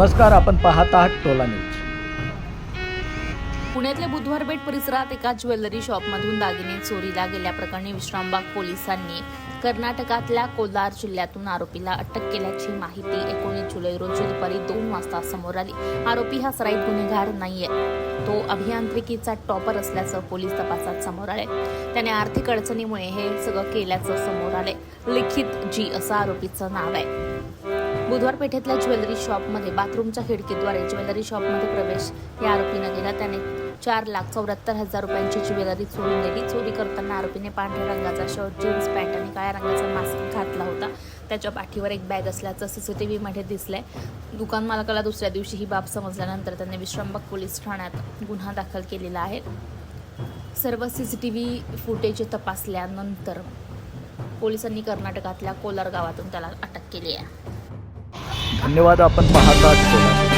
नमस्कार आपण पाहत आहात टोला न्यूज. पुण्यातल्या बुधवार बेट परिसरात एका ज्वेलरी शॉपमधून दागिने चोरीला गेल्याप्रकरणी विश्रामबाग पोलिसांनी कर्नाटकातल्या कोलार जिल्ह्यातून आरोपीला अटक केल्याची माहिती एकोणीस जुलै रोजी दुपारी दोन वाजता समोर आली. आरोपी हा सराईत गुन्हेगार नाहीये. तो अभियांत्रिकीचा टॉपर असल्याचं पोलीस तपासात समोर आले त्याने आर्थिक अडचणीमुळे हे सगळं केल्याचं समोर आले लिखित जी असं आरोपीचं नाव आहे. बुधवार पेठेतल्या ज्वेलरी शॉपमध्ये बाथरूमच्या खिडकीद्वारे ज्वेलरी शॉपमध्ये प्रवेश या आरोपीनं केला त्याने चार लाख चौऱ्याहत्तर हजार रुपयांची ज्वेलरी चोरून नेली. चोरी करताना आरोपीने पांढऱ्या रंगाचा शर्ट जीन्स पॅन्ट आणि काळ्या रंगाचा मास्क घातला होता. त्याच्या पाठीवर एक बॅग असल्याचं सी सी टी व्हीमध्ये दिसलंय. दुकान मालकाला दुसऱ्या दिवशी ही बाब समजल्यानंतर त्यांनी विश्रामबाग पोलीस ठाण्यात गुन्हा दाखल केलेला आहे. सर्व C C T V footage तपासल्यानंतर पोलिसांनी कर्नाटकातल्या कोलार गावातून त्याला अटक केली आहे. धन्यवाद आपण पाहतात आहात